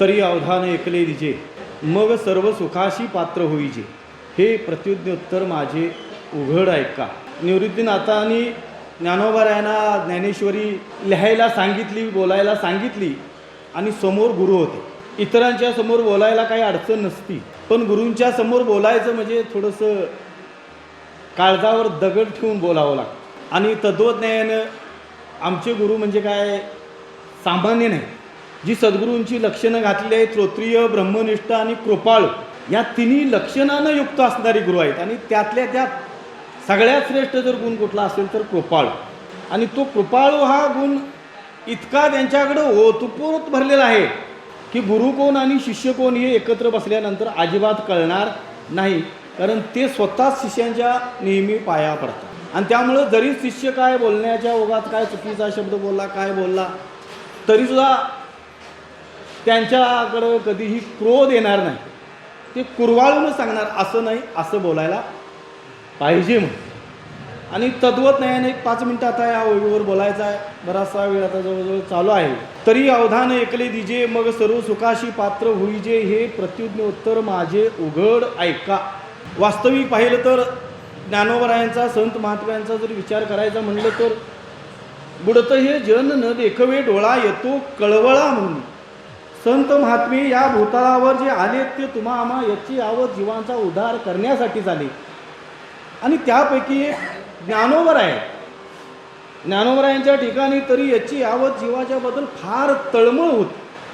तरी अवधान ऐकले दिजे मग सर्व सुखाशी पात्र होईजे. हे प्रत्युज्ञोत्तर माझे उघड ऐका. निवृत्तीनाथांनी ज्ञानोबरायांना ज्ञानेश्वरी लिहायला सांगितली बोलायला सांगितली आणि समोर गुरु होते. इतरांच्या समोर बोलायला काही अडचण नसती. पण गुरूंच्या समोर बोलायचं म्हणजे थोडंसं काळजावर दगड ठेवून बोलावं लागतं. आणि तत्वज्ञान आमचे गुरु म्हणजे काय? सामान्य नाही. जी सद्गुरूंची लक्षणं घातली आहेत श्रोत्रिय ब्रह्मनिष्ठ आणि कृपाळू या तिन्ही लक्षणानं युक्त असणारी गुरु आहेत. आणि त्यातल्या त्यात सगळ्यात श्रेष्ठ जर गुण कुठला असेल तर कृपाळू. आणि तो कृपाळू हा गुण इतका त्यांच्याकडं ओतप्रोत भरलेला आहे की गुरु कोण आणि शिष्य कोण हे एकत्र बसल्यानंतर अजिबात कळणार नाही. कारण ते स्वतःच शिष्यांच्या नेहमी पाया पडतात. आणि त्यामुळं जरी शिष्य काय बोलण्याच्या ओघात काय चुकीचा शब्द बोलला काय बोलला तरीसुद्धा त्यांच्याकडं कधीही क्रोध येणार नाही. ते कुरवाळून सांगणार असं नाही असं बोलायला पाहिजे म्हणून. आणि तत्वज्ञान एक पाच मिनटं आता या ओळीवर बोलायचा आहे. बराचसा वेळ आता जवळजवळ चालू आहे. तरी अवधान ऐकले दिजे मग सर्व सुखाशी पात्र होईजे हे प्रत्युज्ञ उत्तर माझे उघड ऐका. वास्तविक पाहिलं तर ज्ञानोबरायांचा संत महात्म्यांचा जर विचार करायचा म्हणलं तर बुडतं हे जन न देखवे डोळा येतो कळवळा म्हणून. संत महात्मे या भूतळावर जे आले ते तुम्हा आम्हा याची आवड जीवांचा उद्धार करण्यासाठी झाले. आणि त्यापैकी एक ज्ञानोवर आहे. ज्ञानोबरायांच्या ठिकाणी तरी याची आवत जीवाच्या बद्दल फार तळमळ होत.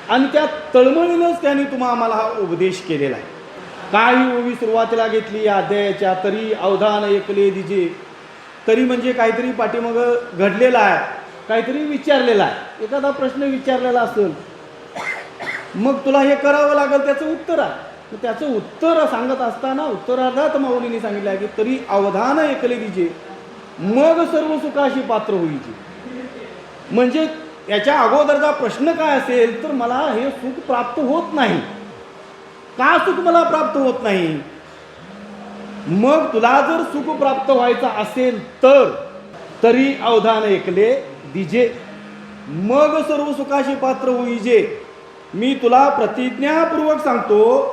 आणि त्या तळमळीनंच त्यांनी तुम्हा आम्हाला हा उपदेश केलेला आहे. काही ओवी सुरुवातीला घेतली या अध्यायाच्या तरी अवधान ऐकले दिजे तरी म्हणजे काहीतरी पाठीमागं घडलेला आहे काहीतरी विचारलेला आहे. एखादा प्रश्न विचारलेला असेल मग तुला हे करावं लागेल त्याचं उत्तर आहे. त्याचं उत्तर सांगत असताना उत्तरार्धात माऊलीने सांगितलं आहे की तरी अवधान ऐकले दिजे मग सर्व सुखाशी पात्र होईचे म्हणजे याच्या अगोदरचा प्रश्न काय असेल तर मला हे सुख प्राप्त होत नाही. का सुख मला प्राप्त होत नाही? मग तुला जर सुख प्राप्त व्हायचं असेल तर तरी अवधान ऐकले दिजे मग सर्व सुखाशी पात्र होईजे. मी तुला प्रतिज्ञापूर्वक सांगतो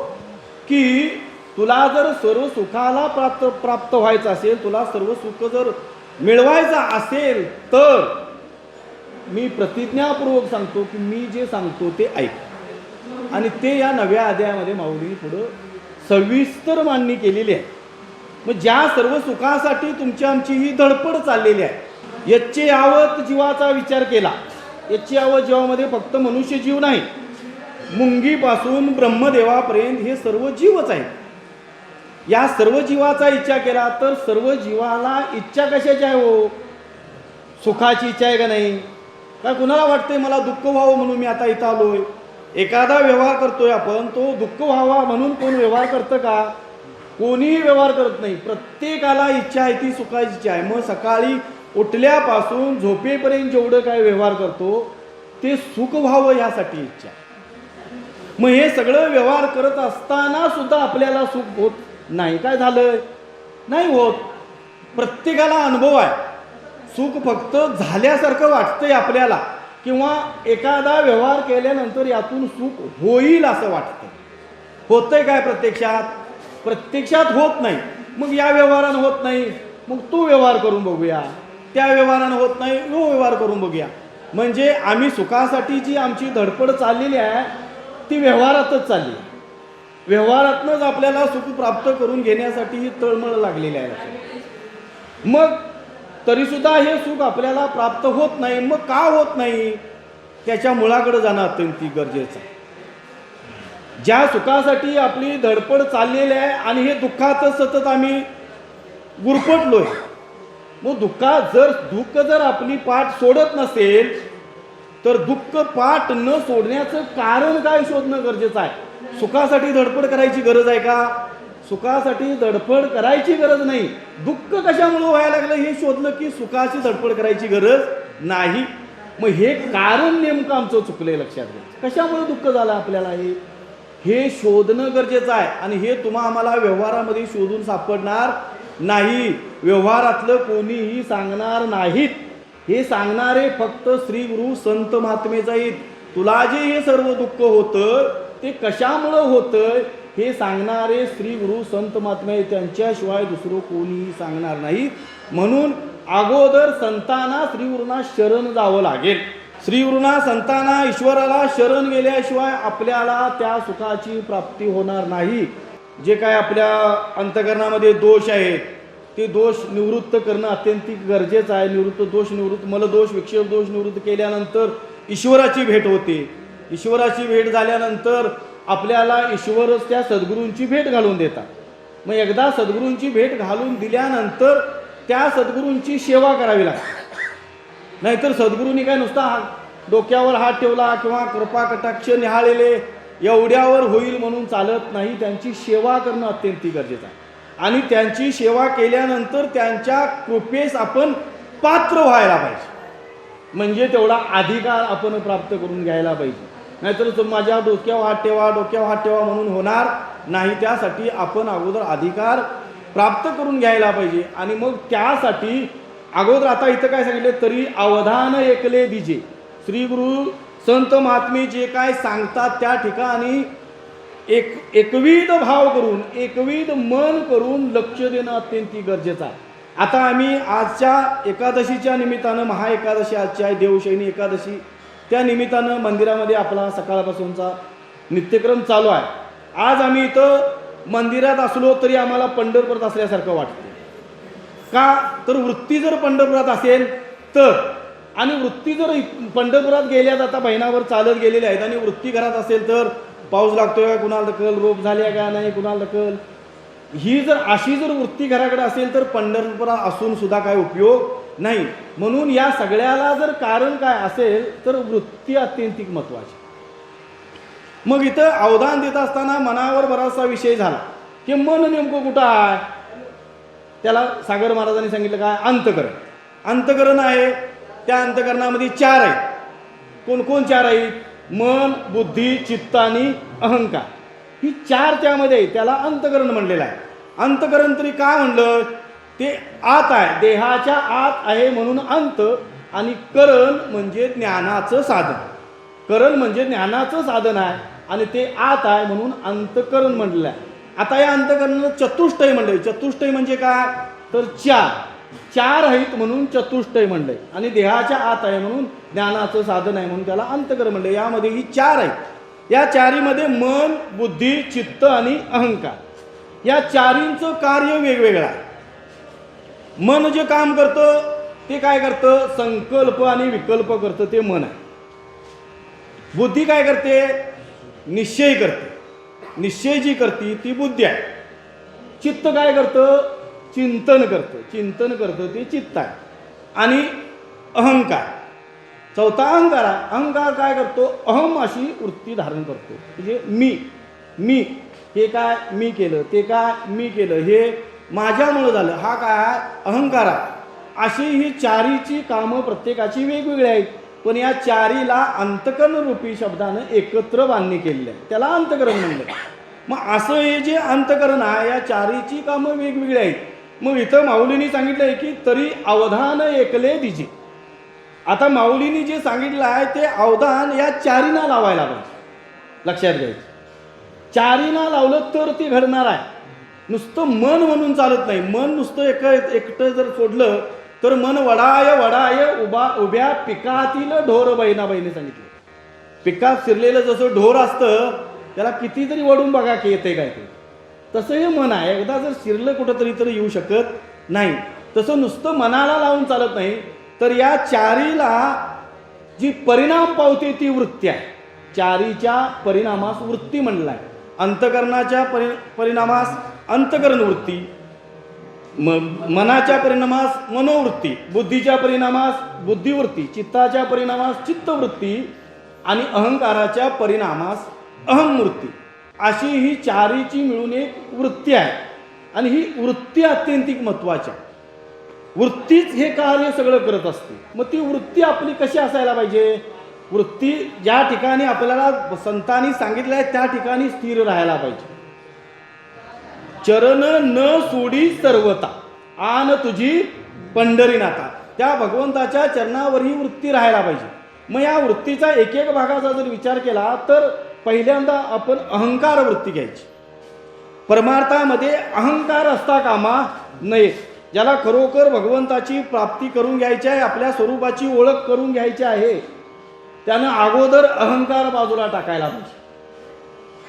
की तुला जर सर्व सुखाला प्राप्त प्राप्त व्हायचं असेल तुला सर्व सुख जर मिळवायचं असेल तर मी प्रतिज्ञापूर्वक सांगतो की मी जे सांगतो ते ऐक. आणि ते या नव्या अध्यायामध्ये माऊलीने पुढं सविस्तर मांडणी केलेली आहे. मग ज्या सर्व सुखासाठी तुमची आमची ही धडपड चाललेली आहे याचे यावत जीवाचा विचार केला. याची यावत जीवामध्ये फक्त मनुष्य जीव नाही मुंगीपासून ब्रह्मदेवापर्यंत हे सर्व जीवच आहेत. या सर्व जीवाचा इच्छा केला तर सर्व जीवाला इच्छा कशाची आहे हो? सुखाची इच्छा आहे का नाही? काय कुणाला वाटते मला दुःख व्हावं म्हणून मी आता इथं आलोय? एखादा व्यवहार करतोय आपण तो दुःख व्हावा म्हणून कोण व्यवहार करतं का? कोणीही व्यवहार करत नाही. प्रत्येकाला इच्छा आहे ती सुखाची इच्छा आहे. मग सकाळी उठल्यापासून झोपेपर्यंत जेवढं काय व्यवहार करतो ते सुख व्हावं ह्यासाठी इच्छा. आहे. मग हे सगळं व्यवहार करत असताना सुद्धा आपल्याला सुख होत नाही. काय झालं नाही होत. प्रत्येकाला अनुभव आहे. सुख फक्त झाल्यासारखं वाटतंय आपल्याला. किंवा एखादा व्यवहार केल्यानंतर यातून सुख होईल असं वाटतं होतंय काय प्रत्यक्षात? प्रत्यक्षात होत नाही. मग या व्यवहारानं होत नाही. मग तो व्यवहार करून बघूया. त्या व्यवहारानं होत नाही. तो व्यवहार करून बघूया. म्हणजे आम्ही सुखासाठी जी आमची धडपड चाललेली आहे ती व्यवहारातच चालली. व्यवहारातनंच आपल्याला सुख प्राप्त करून घेण्यासाठी ही तळमळ लागलेली आहे. मग तरीसुद्धा हे सुख आपल्याला प्राप्त होत नाही. मग का होत नाही? त्याच्या मुळाकडे जाणं अत्यंत गरजेचं आहे. ज्या सुखासाठी आपली धडपड चाललेली आहे आणि हे दुःखातच सतत आम्ही गुरफटलोय मग दुःखात जर दुःख जर आपली पाठ सोडत नसेल तर दुःख पाठ न सोडण्याचं कारण काय शोधणं गरजेचं आहे? सुखासाठी धडपड करायची गरज आहे का? सुखासाठी धडपड करायची गरज नाही. दुःख कशामुळे व्हायला लागलं हे शोधलं की सुखाची धडपड करायची गरज नाही. मग हे कारण नेमकं आमचं चुकलंय लक्षात घ्या. कशामुळे दुःख झालं आपल्याला हे? हे शोधणं गरजेचं आहे आणि हे तुम्हा आम्हाला व्यवहारामध्ये शोधून सापडणार नाही. व्यवहारातलं कोणीही सांगणार नाहीत. हे सांगणारे फक्त श्री गुरु संत महात्मेच आहेत तुला जे हे सर्व दुःख होतं ते कशामुळं होतं हे सांगणारे श्री गुरु संत महात्मे त्यांच्याशिवाय दुसरं कोणीही सांगणार नाही. म्हणून अगोदर संतांना श्री गुरुना शरण जावं लागेल. श्री गुरुना संतांना ईश्वराला शरण गेल्याशिवाय आपल्याला त्या सुखाची प्राप्ती होणार नाही. जे काय आपल्या अंतकरणामध्ये दोष आहेत ते दोष निवृत्त करणं अत्यंत गरजेचं आहे. निवृत्त दोष निवृत्त मलदोष विक्षेप दोष निवृत्त केल्यानंतर ईश्वराची भेट होते. ईश्वराची भेट झाल्यानंतर आपल्याला ईश्वरच त्या सद्गुरूंची भेट घालून देतात. मग एकदा सद्गुरूंची भेट घालून दिल्यानंतर त्या सद्गुरूंची सेवा करावी लागते. नाहीतर सद्गुरूंनी काय नुसता हा डोक्यावर हात ठेवला किंवा कृपा कटाक्ष निहाळलेले एवढ्यावर होईल म्हणून चालत नाही. त्यांची सेवा करणं अत्यंत गरजेचं आहे. आणि त्यांची सेवा केल्यानंतर त्यांच्या कृपेस आपण पात्र व्हायला पाहिजे. म्हणजे तेवढा अधिकार आपण प्राप्त करून घ्यायला पाहिजे. नाहीतर तो माझ्या डोक्यावर हात ठेवा डोक्यावर हात ठेवा म्हणून होणार नाही. त्यासाठी आपण अगोदर अधिकार प्राप्त करून घ्यायला पाहिजे. आणि मग त्यासाठी अगोदर आता इथं काय सांगितले? तरी अवधान एकले दिजे. श्री गुरु संत महात्मे जे काय सांगतात त्या ठिकाणी एक एकविध भाव करून एकविध मन करून लक्ष देणं अत्यंत गरजेचं आहे. आता आम्ही आजच्या एकादशीच्या निमित्तानं महाएकादशी आजची आहे देवशैनी एकादशी त्या निमित्तानं मंदिरामध्ये आपला सकाळपासूनचा नित्यक्रम चालू आहे. आज आम्ही इथं मंदिरात असलो तरी आम्हाला पंढरपुरात असल्यासारखं वाटतं. का? तर वृत्ती जर पंढरपुरात असेल तर. आणि वृत्ती जर पंढरपुरात गेल्यात आता बहिणावर चालत गेलेल्या आहेत आणि वृत्ती घरात असेल तर पाऊस लागतोय का? कुणाला दखल? रोप आहे का नाही? कुणाला दखल? ही जर अशी जर वृत्ती घराकडे असेल तर पंढरपुरा असून सुद्धा काय उपयोग नाही. म्हणून या सगळ्याला जर कारण काय असेल तर वृत्ती अत्यंतिक महत्वाची. मग इथं अवधान देत असताना मनावर बराचसा विषय झाला. की मन नेमकं कुठं आहे? त्याला सागर महाराजांनी सांगितलं काय? अंतकरण. अंतकरण आहे. त्या अंतकरणामध्ये चार आहेत. कोण कोण चार आहेत? मन बुद्धी चित्त आणि अहंकार. ही चार त्यामध्ये त्याला अंतकरण म्हणलेलं आहे. अंतकरण तरी का म्हणलं? ते आत आहे. देहाच्या आत आहे म्हणून अंत आणि करण म्हणजे ज्ञानाचं साधन. करण म्हणजे ज्ञानाचं साधन आहे आणि ते आत आहे म्हणून अंतकरण म्हटलं आहे. आता या अंतकरणाला चतुष्टय म्हणलं चतुष्टय म्हणजे काय? तर चार. चार आहेत म्हणून चतुष्टय म्हणलंय. आणि देहाच्या आत आहे म्हणून ज्ञानाचं साधन आहे म्हणून त्याला अंतकर म्हणलंय. यामध्ये ही चार आहेत. या चारीमध्ये मन बुद्धी चित्त आणि अहंकार. या चारींचं कार्य वेगवेगळं आहे. मन जे काम करतं ते काय करतं? संकल्प आणि विकल्प करतं ते मन आहे. बुद्धी काय करते? निश्चय करते. निश्चय जी करते ती बुद्धी आहे. चित्त काय करतं? चिंतन करतं चिंतन करतं ते चित्त आहे. आणि अहंकार. चौथा अहंकार आहे. अहंकार काय करतो? अहम अशी वृत्ती धारण करतो. म्हणजे मी मी हे काय मी केलं ते काय मी केलं हे माझ्यामुळं झालं हा काय आहे? अहंकार आहे. अशी ही चारीची कामं प्रत्येकाची वेगवेगळी आहेत. पण या चारीला अंतकरण रूपी शब्दानं एकत्र बांधणी केलेली आहे. त्याला अंतकरण म्हणलं मग असं हे जे अंतकरण आहे या चारीची कामं वेगवेगळी आहेत. मग इथं माऊलींनी सांगितलं आहे की तरी अवधान एकले दिजे. आता माऊलींनी जे सांगितलं आहे ते अवधान या चारीना लावायला पाहिजे. लक्षात घ्यायचं. चारीना लावलं तर ती घडणार आहे. नुसतं मन म्हणून चालत नाही. मन नुसतं एक एकटं जर सोडलं तर मन वडाय वडाय उभा उभ्या पिकातील ढोर बहिणाबाईने सांगितलं. पिकात शिरलेलं जसं ढोर असतं त्याला कितीतरी वडून बघा की येते काय ते. तसं हे मन आहे एकदा जर शिरलं कुठंतरी तर येऊ शकत नाही. तसं नुसतं मनाला लावून चालत नाही तर या चारीला जी परिणाम पावते ती वृत्ती आहे. चारीच्या परिणामास वृत्ती म्हणलं आहे. अंतकरणाच्या परि परिणामास अंतकरण वृत्ती म मनाच्या परिणामास मनोवृत्ती बुद्धीच्या परिणामास बुद्धिवृत्ती चित्ताच्या परिणामास चित्तवृत्ती आणि अहंकाराच्या परिणामास अहमवृत्ती अशी ही चारीची मिळून एक वृत्ती आहे. आणि ही वृत्ती अत्यंतिक महत्त्वाची आहे. वृत्तीच हे कार्य सगळं करत असते. मग ती वृत्ती आपली कशी असायला पाहिजे? वृत्ती ज्या ठिकाणी आपल्याला संतांनी सांगितलं आहे त्या ठिकाणी स्थिर राहायला पाहिजे. चरण न सोडी सर्वता आन तुझी पंढरीनाथा. त्या भगवंताच्या चरणावर ही वृत्ती राहायला पाहिजे. मग या वृत्तीचा एक एक भागाचा जर विचार केला तर पहिल्यांदा आपण अहंकार वृत्ती घ्यायची. परमार्थामध्ये अहंकार असता कामा नये. ज्याला खरोखर भगवंताची प्राप्ती करून घ्यायची आहे आपल्या स्वरूपाची ओळख करून घ्यायची आहे त्यानं अगोदर अहंकार बाजूला टाकायला पाहिजे.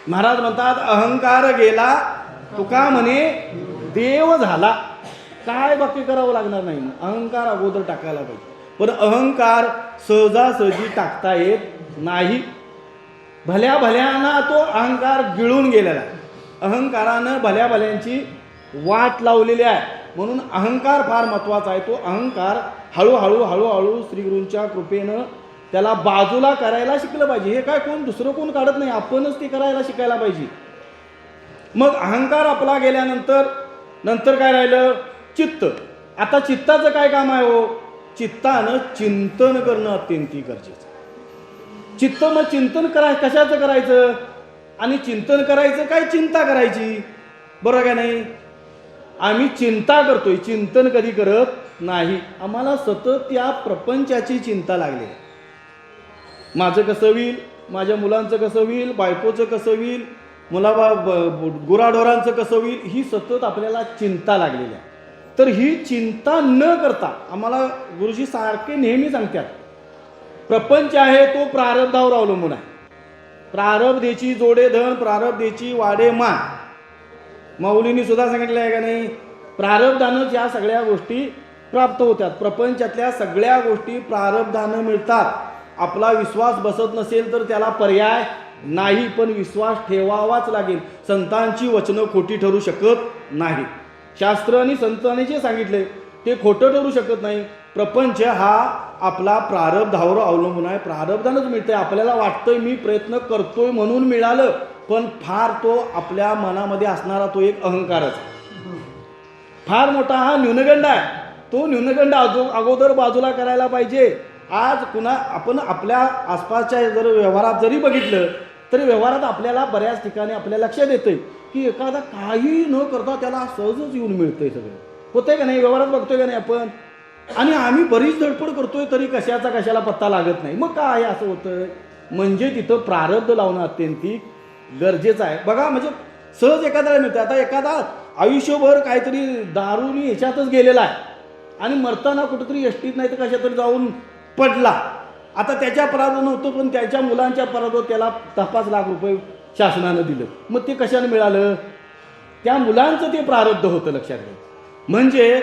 महाराज म्हणतात अहंकार गेला तुका म्हणे देव झाला. काय बाकी करावं लागणार नाही. अहंकार अगोदर टाकायला पाहिजे. पण अहंकार सहजासहजी टाकता येत नाही. भल्या भल्यांना तो अहंकार गिळून गेलेला अहंकारानं भल्या भल्यांची वाट लावलेली आहे. म्हणून अहंकार फार महत्त्वाचा आहे. तो अहंकार हळूहळू हळूहळू श्रीगुरूंच्या कृपेनं त्याला बाजूला करायला शिकलं पाहिजे. हे काय कोण? दुसरं कोण काढत नाही. आपणच ते करायला शिकायला पाहिजे. मग अहंकार आपला गेल्यानंतर नंतर काय राहिलं? चित्त. आता चित्ताचं काय काम आहे हो? चित्तानं चिंतन करणं अत्यंत गरजेचं चित्त मग चिंतन कराय कशाचं करायचं? आणि चिंतन करायचं काय चिंता करायची? बरोबर का नाही? आम्ही चिंता करतोय. चिंतन कधी करत नाही. आम्हाला सतत या प्रपंचाची चिंता लागली. आहे. माझं कसं होईल? माझ्या मुलांचं कसं होईल? बायकोचं कसं होईल? मुलाबा ब- गुराढोरांचं कसं होईल? ही सतत आपल्याला चिंता लागलेली आहे. तर ही चिंता न करता आम्हाला गुरुजी सारखे नेहमी सांगतात प्रपंच आहे तो प्रारब्धावर अवलंबून आहे. प्रारब्धेची जोडे धन प्रारब्धेची वाडे मान. माऊलींनी सुद्धा सांगितलं आहे का नाही? प्रारब्धानंच या सगळ्या गोष्टी प्राप्त होतात प्रपंचातल्या सगळ्या गोष्टी प्रारब्धानं मिळतात. आपला विश्वास बसत नसेल तर त्याला पर्याय नाही पण विश्वास ठेवावाच लागेल. संतांची वचनं खोटी ठरू शकत नाही शास्त्र आणि संतांनी जे सांगितले ते खोटं ठरू शकत नाही. प्रपंच हा आपला प्रारब्धावर अवलंबून आहे. प्रारब्धानंच मिळतंय. आपल्याला वाटतंय मी प्रयत्न करतोय म्हणून मिळालं पण फार तो आपल्या मनामध्ये असणारा तो एक अहंकारच. फार मोठा हा न्यूनगंड आहे. तो न्यूनगंड अजो अगोदर बाजूला करायला पाहिजे. आज कुणा आपण आपल्या आसपासच्या जर व्यवहारात जरी बघितलं तरी व्यवहारात आपल्याला बऱ्याच ठिकाणी आपल्या लक्षात येतंय की एखादा काही न करता त्याला सहजच येऊन मिळतंय सगळं. होतंय का नाही? व्यवहारात बघतोय का नाही आपण? आणि आम्ही बरीच धडपड करतोय तरी कशाचा कशाला पत्ता लागत नाही. मग काय असं होतं म्हणजे तिथं प्रारब्ध लावणं अत्यंतिक गरजेचं आहे. बघा म्हणजे सहज एखाद्याला मिळतं आता एखादा आयुष्यभर काहीतरी दारूनी ह्याच्यातच गेलेला आहे आणि मरताना कुठेतरी एसटीत नाही तर कशा तरी जाऊन पडला. आता त्याच्या पराधन नव्हतं पण त्याच्या मुलांच्या पराधन त्याला दहा पाच लाख रुपये शासनानं दिलं. मग ते कशानं मिळालं? त्या मुलांचं ते प्रारब्ध होतं लक्षात घ्या. म्हणजे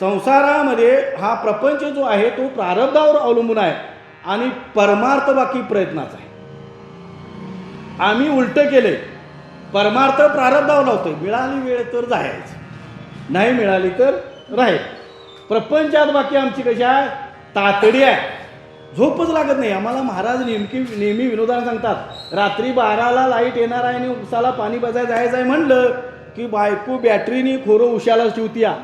संसारामध्ये हा प्रपंच जो आहे तो प्रारब्धावर अवलंबून आहे आणि परमार्थ बाकी प्रयत्नाचा आहे. आम्ही उलटं केले परमार्थ प्रारब्धावर लावतोय. मिळाली वेळ तर जायचं. नाही मिळाली तर राहील. प्रपंचात बाकी आमची कशी आहे? तातडी आहे. झोपच लागत नाही. आम्हाला महाराज नेमकी नेहमी विनोदाला सांगतात रात्री बाराला लाइट येणार आहे आणि उसाला पाणी बजायला जायचं आहे. म्हणलं की बायको बॅटरीनी खोरं उशाला शिवतीया.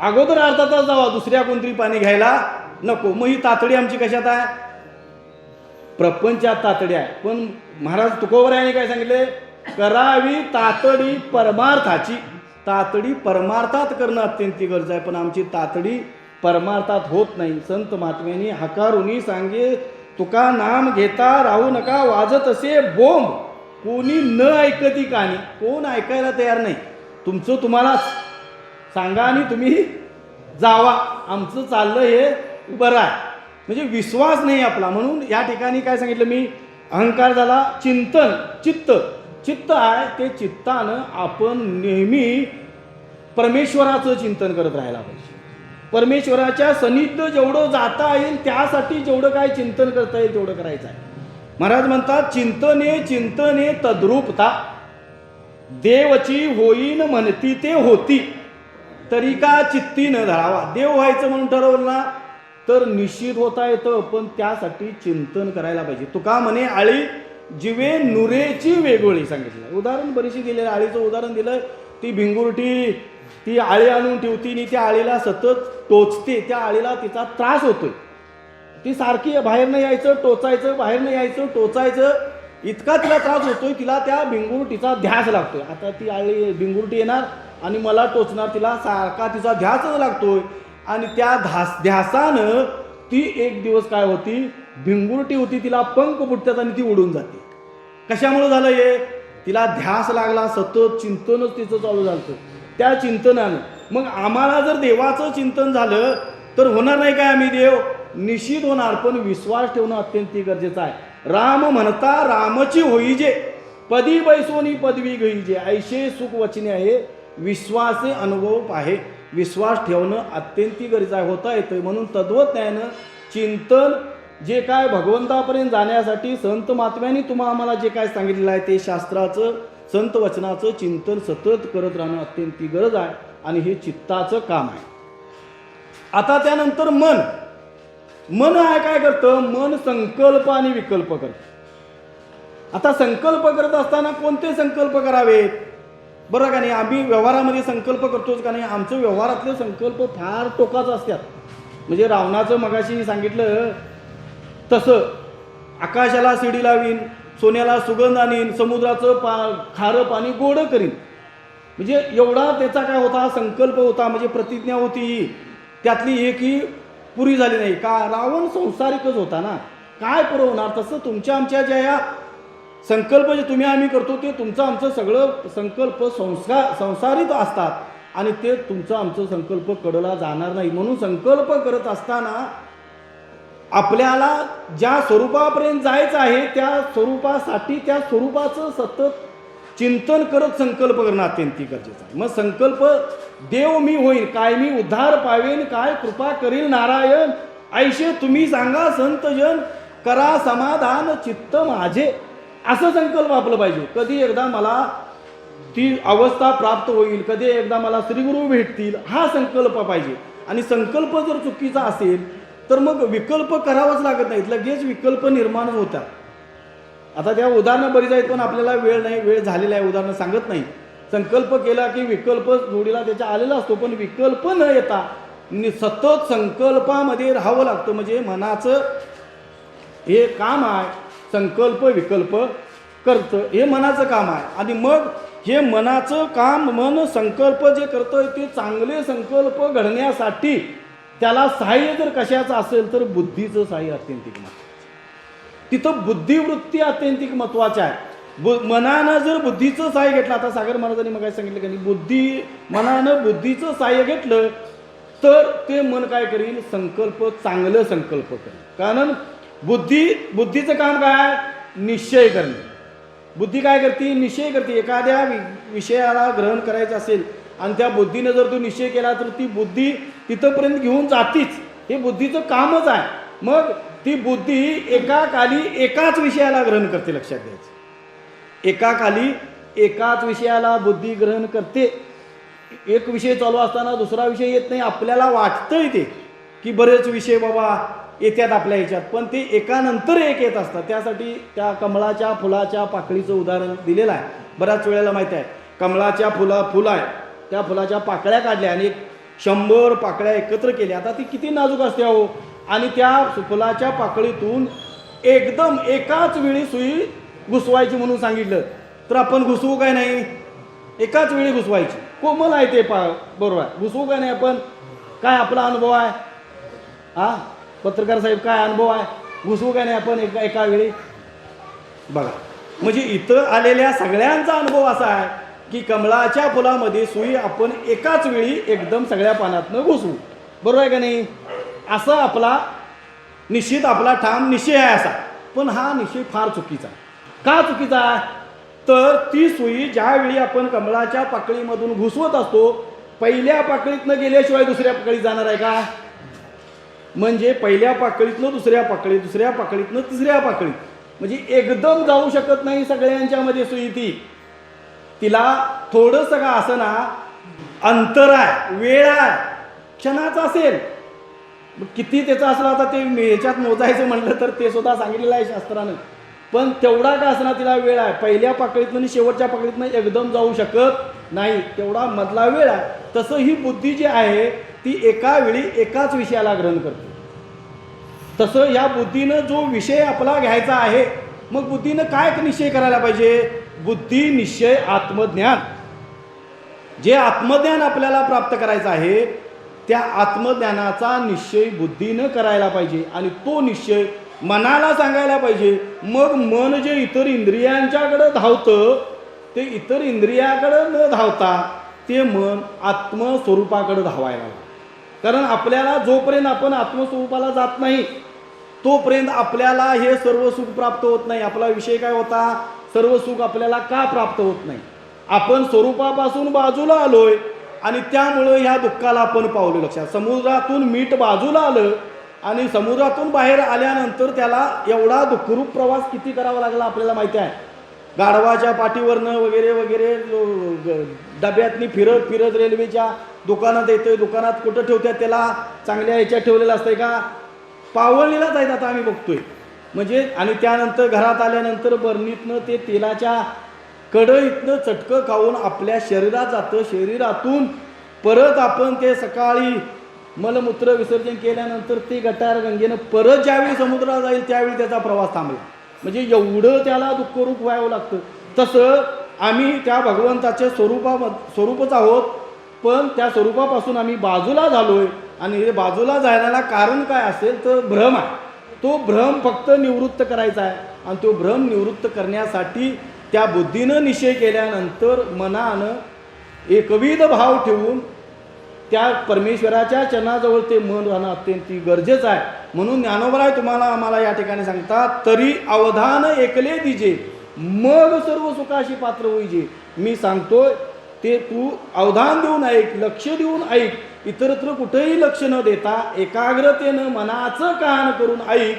अगोदर अर्धा तास जावा दुसऱ्या कोणतरी पाणी घ्यायला. नको. मग ही तातडी आमची कशात आहे? प्रपंचात तातडी आहे. पण महाराज तुकोबरायाने काय सांगितले? करावी तातडी परमार्थाची. तातडी परमार्थात करणं अत्यंत गरज आहे पण आमची तातडी परमार्थात होत नाही. संत महात्म्यांनी हकारुनी सांगे तुका नाम घेता राहू नका वाजत असे बोंब. कोणी न ऐकती कानी कोण ऐकायला तयार नाही. तुमचं तुम्हालाच सांगा आणि तुम्ही जावा. आमचं चाललं हे बरं आहे म्हणजे विश्वास नाही आपला. म्हणून या ठिकाणी काय सांगितलं मी? अहंकार झाला चिंतन चित्त. चित्त आहे ते चित्तानं आपण नेहमी परमेश्वराचं चिंतन करत राहायला पाहिजे. परमेश्वराच्या सन्निध जेवढं जाता येईल त्यासाठी जेवढं काय चिंतन करता येईल तेवढं करायचं आहे. महाराज म्हणतात चिंतने चिंतने तद्रूपता. देवची होईन म्हणती ते होती. तरी का चित्ती न धरावा? देव व्हायचं म्हणून ठरवलं ना तर निश्चित होता येतं पण त्यासाठी चिंतन करायला पाहिजे. तुका म्हणे आळी जिवे नुरेची वेगवेगळी सांगितलं. उदाहरण बरीचशी दिलेलं आळीचं उदाहरण दिलं ती भिंगुरटी ती आळी आणून ठेवती आणि त्या आळीला सतत टोचते. त्या आळीला तिचा त्रास होतोय. ती सारखी बाहेरनं यायचं टोचायचं बाहेरनं यायचं टोचायचं इतका तिला त्रास होतोय तिला त्या भिंगुरटीचा ध्यास लागतोय. आता ती आळी भिंगुरटी येणार आणि मला टोचणार तिला सारखा तिचा ध्यासच लागतोय. आणि त्या धास ध्यासानं ती एक दिवस काय होती भिंगुरटी होती तिला पंख फुटतात आणि ती उडून जाते. कशामुळे झालं हे? तिला ध्यास लागला सतत चिंतनच तिचं चालू झालं त्या चिंतनानं. मग आम्हाला जर देवाचं चिंतन झालं तर होणार नाही काय आम्ही देव? निश्चित होणार पण विश्वास ठेवणं अत्यंत गरजेचं आहे. राम म्हणता रामची होईजे पदी बैसोनी पदवी घेईजे ऐशे सुख वचने आहे. विश्वासे अनुभव आहे. विश्वास ठेवणं अत्यंत गरजेचं आहे. होता येतं म्हणून तद्वज्ञानं चिंतन जे काय भगवंतापर्यंत जाण्यासाठी संत महात्म्यांनी तुम्हा आम्हाला जे काय सांगितलेलं आहे ते शास्त्राचं संत वचनाचं चिंतन सतत करत राहणं अत्यंत गरज आहे आणि हे चित्ताचं काम आहे. आता त्यानंतर मन. मन आहे काय करतं? मन संकल्प आणि विकल्प करतं. आता संकल्प करत असताना कोणते संकल्प करावेत? बरं का नाही आम्ही व्यवहारामध्ये संकल्प करतोच का नाही आमचं व्यवहारातले संकल्प फार टोकाचं असतात. म्हणजे रावणाचं मगाशी सांगितलं तसं आकाशाला शिडी लावीन सोन्याला सुगंध आणीन समुद्राचं पा खारं पाणी गोडं करीन. म्हणजे एवढा त्याचा काय होता संकल्प होता म्हणजे प्रतिज्ञा होती ही त्यातली एकही पुरी झाली नाही. का रावण संसारिकच होता ना. काय पुरवणार तसं तुमच्या आमच्या ज्या या संकल्प जे तुम्ही आम्ही करतो ते तुमचं आमचं सगळं संकल्प संस्कार संसारित असतात. आणि ते तुमचं आमचं संकल्प कडला जाणार नाही. म्हणून संकल्प करत असताना आपल्याला ज्या स्वरूपापर्यंत जायचं आहे त्या स्वरूपासाठी त्या स्वरूपाचं सतत चिंतन करत संकल्प करणं अत्यंत गरजेचं आहे. मग संकल्प देव मी होईल काय मी उद्धार पावेन काय कृपा करील नारायण ऐशे तुम्ही सांगा संतजन करा समाधान चित्त माझे. असं संकल्प आपलं पाहिजे. कधी एकदा मला ती अवस्था प्राप्त होईल कधी एकदा मला श्रीगुरु भेटतील हा संकल्प पाहिजे. आणि संकल्प जर चुकीचा असेल तर मग विकल्प करावाच लागत नाहीत लगेच विकल्प निर्माण होतात. आता त्या उदाहरणं बरीच आहेत पण आपल्याला वेळ नाही वेळ झालेला आहे उदाहरणं सांगत नाही. संकल्प केला की विकल्प जोडीला त्याच्या आलेला असतो पण विकल्प न येता नि- सतत संकल्पामध्ये राहावं लागतं. म्हणजे मनाचं हे काम आहे संकल्प विकल्प करतं हे मनाचं काम आहे. आणि मग हे मनाचं काम मन संकल्प जे करतोय ते चांगले संकल्प घडण्यासाठी त्याला सहाय्य जर कशाचं असेल तर बुद्धीचं सहाय्य अत्यंतिक महत्त्वाचं तिथं बुद्धिवृत्ती अत्यंतिक महत्त्वाची आहे. बु मनानं जर बुद्धीचं सहाय्य घेतलं आता सागर महाराजांनी मग काय सांगितलं की नाही, बुद्धी मनानं बुद्धीचं सहाय्य घेतलं तर ते मन काय करील? संकल्प चांगलं संकल्प करेल. कारण बुद्धी बुद्धीचं काम काय? निश्चय करणे. बुद्धी काय करते? निश्चय करते. एखाद्या विषयाला ग्रहण करायचं असेल आणि त्या बुद्धीनं जर तू निश्चय केला तर ती बुद्धी तिथंपर्यंत घेऊन जातीच. हे बुद्धीचं कामच आहे. मग ती बुद्धी एका काली एकाच विषयाला ग्रहण करते लक्षात घ्यायचं. एका काली एकाच विषयाला बुद्धी ग्रहण करते. एक विषय चालू असताना दुसरा विषय येत नाही. आपल्याला वाटतंय ते की बरेच विषय बाबा येतात आपल्या ह्याच्यात पण ते एकानंतर एक येत असतात. त्यासाठी त्या कमळाच्या फुलाच्या पाकळीचं उदाहरण दिलेलं आहे. बऱ्याच वेळेला माहिती आहे. कमळाच्या फुला फुल आहे त्या फुलाच्या पाकळ्या काढल्या आणि शंभर पाकळ्या एकत्र केल्या. आता ती किती नाजूक असते हो आणि त्या फुलाच्या पाकळीतून एकदम एकाच वेळी सुई घुसवायची म्हणून सांगितलं. तर आपण घुसवू काय नाही? एकाच वेळी घुसवायची. कोमल आहे ते पा बरोबर आहे. घुसवू काय नाही आपण? काय आपला अनुभव आहे? हा? पत्रकार साहेब काय अनुभव आहे? घुसवू काय नाही आपण एका एका वेळी? बघा म्हणजे इथं आलेल्या सगळ्यांचा अनुभव असा आहे की कमळाच्या फुलामध्ये सुई आपण एकाच वेळी एकदम सगळ्या पानातनं घुसवू बरोबर आहे का नाही? असा आपला निश्चित आपला ठाम निश्चय आहे असा. पण हा निश्चय फार चुकीचा का चुकीचा आहे? तर ती सुई ज्यावेळी आपण कमळाच्या पाकळीमधून घुसवत असतो पहिल्या पाकळीतनं गेल्याशिवाय दुसऱ्या पाकळीत जाणार आहे का? म्हणजे पहिल्या पाकळीतनं दुसऱ्या पाकळीत दुसऱ्या पाकळीतनं तिसऱ्या पाकळीत. म्हणजे एकदम जाऊ शकत नाही सगळ्यांच्यामध्ये सुई ती तिला थोडंसं का असं ना अंतर आहे वेळ आहे क्षणाचा असेल. मग किती त्याचं असलं आता ते ह्याच्यात मोजायचं म्हटलं तर ते सुद्धा सांगितलेलं आहे शास्त्रानं. पण तेवढा का असणार तिला वेळ आहे. पहिल्या पाकळीतनं आणि शेवटच्या पाकळीतनं एकदम जाऊ शकत नाही. तेवढा मधला वेळ आहे. तसं ही बुद्धी जी आहे ती एका वेळी एकाच विषयाला ग्रहण करते. तसं या बुद्धीनं जो विषय आपला घ्यायचा आहे मग बुद्धीनं काय निश्चय करायला पाहिजे? बुद्धी निश्चय आत्मज्ञान. जे आत्मज्ञान आपल्याला प्राप्त करायचं आहे त्या आत्मज्ञानाचा निश्चय बुद्धीनं करायला पाहिजे आणि तो निश्चय मनाला सांगायला पाहिजे. मग मन जे इतर इंद्रियांच्याकडं धावतं ते इतर इंद्रियाकडं न धावता ते मन आत्मस्वरूपाकडं धावायला लागतं. कारण आपल्याला जोपर्यंत आपण आत्मस्वरूपाला जात नाही तोपर्यंत आपल्याला हे सर्व सुख प्राप्त होत नाही. आपला विषय काय होता? सर्व सुख आपल्याला का प्राप्त होत नाही? आपण स्वरूपापासून बाजूला आलोय आणि त्यामुळं ह्या दुःखाला आपण पावलो लक्षात. समुद्रातून मीठ बाजूला आलं आणि समुद्रातून बाहेर आल्यानंतर त्याला एवढा दुःखरूप प्रवास किती करावा लागला आपल्याला माहिती आहे? गाढवाच्या पाठीवरनं वगैरे वगैरे ग- डब्यातनी फिरत फिरत रेल्वेच्या दुकानात येतोय. दुकानात कुठं ठेवतात त्याला? चांगल्या ह्याच्यात ठेवलेलं असतंय का? पावळणीलाच आहेत आता आम्ही बघतोय. म्हणजे आणि त्यानंतर घरात आल्यानंतर बरणीतनं ते तेलाच्या कडईतनं चटकं खाऊन आपल्या शरीरात जातं. शरीरातून परत आपण ते सकाळी मलमूत्र विसर्जन केल्यानंतर ते गटार गंगेनं परत ज्यावेळी समुद्रात जाईल त्यावेळी त्याचा प्रवास थांबला. म्हणजे एवढं त्याला दुःखरूप व्हावं लागतं. तसं आम्ही त्या भगवंताच्या स्वरूपा स्वरूपच आहोत पण त्या स्वरूपापासून आम्ही बाजूला झालोय आणि हे बाजूला जाण्याला कारण काय असेल तर भ्रम आहे. तो भ्रम फक्त निवृत्त करायचा आहे आणि तो भ्रम निवृत्त करण्यासाठी त्या बुद्धीनं निश्चय केल्यानंतर मनानं एकविध भाव ठेवून त्या परमेश्वराच्या चरणाजवळ ते मन राहणं अत्यंत गरजेचं आहे. म्हणून ज्ञानोबराय तुम्हाला आम्हाला या ठिकाणी सांगतात तरी अवधान एकले दिजे मग सर्व सुखाशी पात्र होईजे. मी सांगतोय ते तू अवधान देऊन ऐक लक्ष देऊन ऐक इतरत्र कुठेही लक्ष न देता एकाग्रतेनं मनाचं कान करून ऐक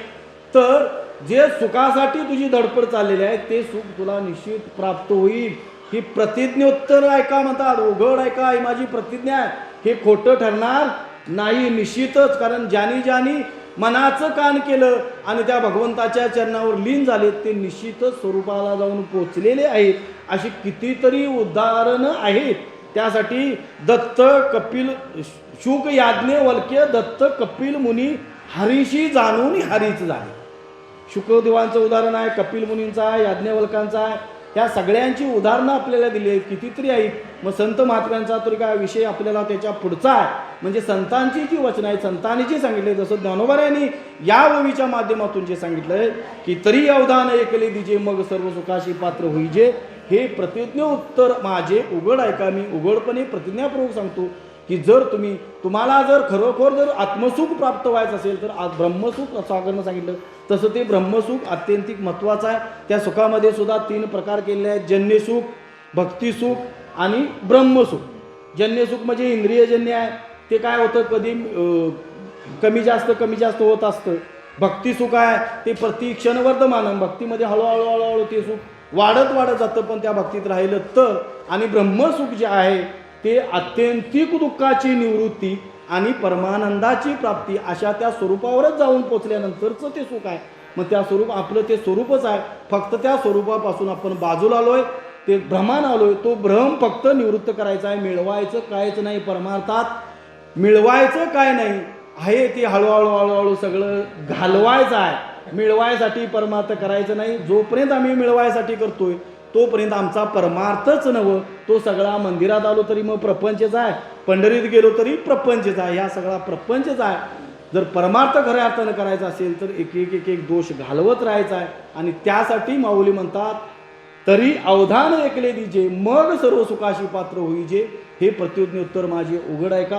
तर जे सुखासाठी तुझी धडपड चाललेली आहे ते सुख तुला निश्चित प्राप्त होईल. ही प्रतिज्ञोत्तर ऐका म्हणतात उघड ऐका ही माझी प्रतिज्ञा आहे. हे खोटं ठरणार नाही निश्चितच कारण ज्यानी ज्यानी मनाचं कान केलं आणि त्या भगवंताच्या चरणावर लीन झाले ते निश्चितच स्वरूपाला जाऊन पोचलेले आहेत. अशी कितीतरी उदाहरणं आहेत. त्यासाठी दत्त कपिल शुक याज्ञे वल्क्य दत्त कपिल मुनी हरीशी जाणून हरीच झाले. शुकदेवांचं उदाहरण आहे कपिल मुनींचा आहे याज्ञवल्कांचा आहे. ह्या सगळ्यांची उदाहरणं आपल्याला दिली आहेत. कितीतरी आहेत. मग संत महात्म्यांचा तरी काय विषय आपल्याला त्याच्या पुढचा आहे. म्हणजे संतांची जी वचनं आहेत संतांनी जी सांगितले जसं ज्ञानोबा यांनी या ओवीच्या माध्यमातून जे सांगितलंय की तरी अवधान ऐकले दिजे मग सर्व सुखाशी पात्र होईजे हे प्रतिज्ञ उत्तर माझे उघड ऐका मी उघडपणे प्रतिज्ञापूर्वक सांगतो. की जर तुम्ही तुम्हाला जर खरोखर जर आत्मसुख प्राप्त व्हायचं असेल तर आज ब्रह्मसुख स्वागतनं सांगितलं. तसं ते ब्रह्मसुख अत्यंतिक महत्त्वाचं आहे. त्या सुखामध्ये सुद्धा तीन प्रकार केलेले आहेत. जन्यसुख भक्तिसुख आणि ब्रह्मसुख. जन्यसुख म्हणजे इंद्रियजन्य आहे. ते काय होतं? कधी कमी जास्त कमी जास्त होत असतं. भक्तिसुख आहे. ते प्रति क्षणवर्धमान भक्तीमध्ये हळूहळू हळूहळू ते सुख वाढत वाढत जातं पण त्या भक्तीत राहिलं तर. आणि ब्रह्मसुख जे आहे ते अत्यंतिक दुःखाची निवृत्ती आणि परमानंदाची प्राप्ती अशा त्या स्वरूपावरच जाऊन पोचल्यानंतरचं ते सुख आहे. मग त्या स्वरूप आपलं ते स्वरूपच आहे. फक्त त्या स्वरूपापासून आपण बाजूला आलोय ते भ्रमान आलोय तो भ्रम फक्त निवृत्त करायचा आहे मिळवायचं कायच नाही परमार्थात. मिळवायचं काय नाही आहे ते हळूहळू हळूहळू सगळं घालवायचं आहे. मिळवायसाठी परमार्थ करायचं नाही. जोपर्यंत आम्ही मिळवायसाठी करतोय तोपर्यंत आमचा परमार्थच नवं तो सगळा मंदिरात आलो तरी मग प्रपंचच आहे. पंढरीत गेलो तरी प्रपंचच आहे. ह्या सगळा प्रपंचच आहे. जर परमार्थ खऱ्या अर्थानं करायचा असेल तर एक एक एक एक दोष घालवत राहायचा आहे. आणि त्यासाठी माऊली म्हणतात तरी अवधान ऐकले दिजे मग सर्व सुखाशी पात्र होईजे हे प्रत्युज्ञोत्तर माझे उघड आहे का?